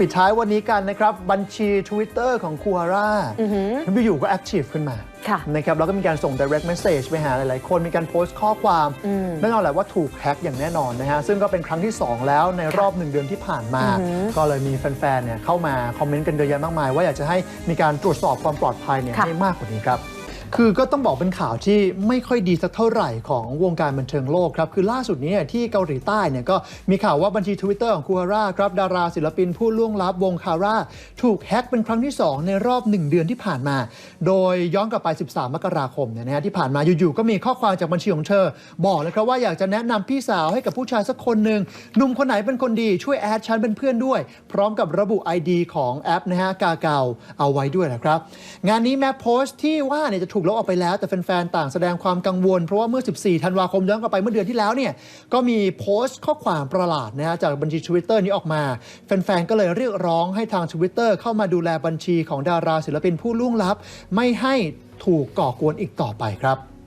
ปิดท้ายวันนี้กันนะครับ บัญชี Twitter ของคูฮาร่ามันอยู่ๆก็แอคทีฟขึ้นมาค่ะนะครับแล้วก็มีการส่ง direct message ไปหาหลายๆ คนมีการโพสต์ข้อความแน่นอนแหละว่าถูกแฮ็กอย่างแน่นอนนะฮะ ซึ่งก็เป็นครั้งที่ 2 แล้วในรอบหนึ่งเดือนที่ผ่านมา ก็เลยมีแฟนๆเนี่ยเข้ามาคอมเมนต์กันเยอะแยะมากมาย ว่าอยากจะให้มีการตรวจสอบความปลอดภัยเนี่ยค่ะให้มากกว่านี้ครับ คือก็ต้องบอกเป็นข่าวที่ไม่ค่อยดีสักเท่าไหร่ของวงการบันเทิงโลกครับคือล่าสุดนี้เนี่ยที่เกาหลีใต้เนี่ยก็มีข่าวว่าบัญชี Twitter ของคูฮาร่าครับดาราศิลปินผู้ล่วงลับวงคาร่าถูกแฮ็กเป็นครั้งที่ 2 ในรอบ 1 เดือนที่ผ่านมา โดยย้อนกลับไป 13 มกราคมเนี่ยนะฮะที่ผ่านมาอยู่ๆก็มีข้อความจากบัญชีของเธอ บอกเลยครับว่าอยากจะแนะนำพี่สาวให้กับผู้ชายสักคนหนึ่งหนุ่มคนไหนเป็นคนดีช่วยแอดฉันเป็นเพื่อนด้วย พร้อมกับระบุ ID ของแอปนะฮะกาเกาเอาไว้ด้วยนะครับงานนี้แม้โพสต์ที่ว่าเนี่ยจะถูกูกลบออกไปแล้ว แต่แฟนๆต่างแสดงความกังวล เพราะว่าเมื่อ 14 ธันวาคมย้อนกลับไปเมื่อเดือนที่แล้วเนี่ยก็มีโพสต์ข้อความประหลาดนะฮะจากบัญชี Twitter นี้ออกมา แฟนๆก็เลยเรียกร้องให้ทาง Twitter เข้ามาดูแลบัญชีของดาราศิลปินผู้ล่วงลับ ไม่ให้ถูกก่อกวนอีกต่อไปครับ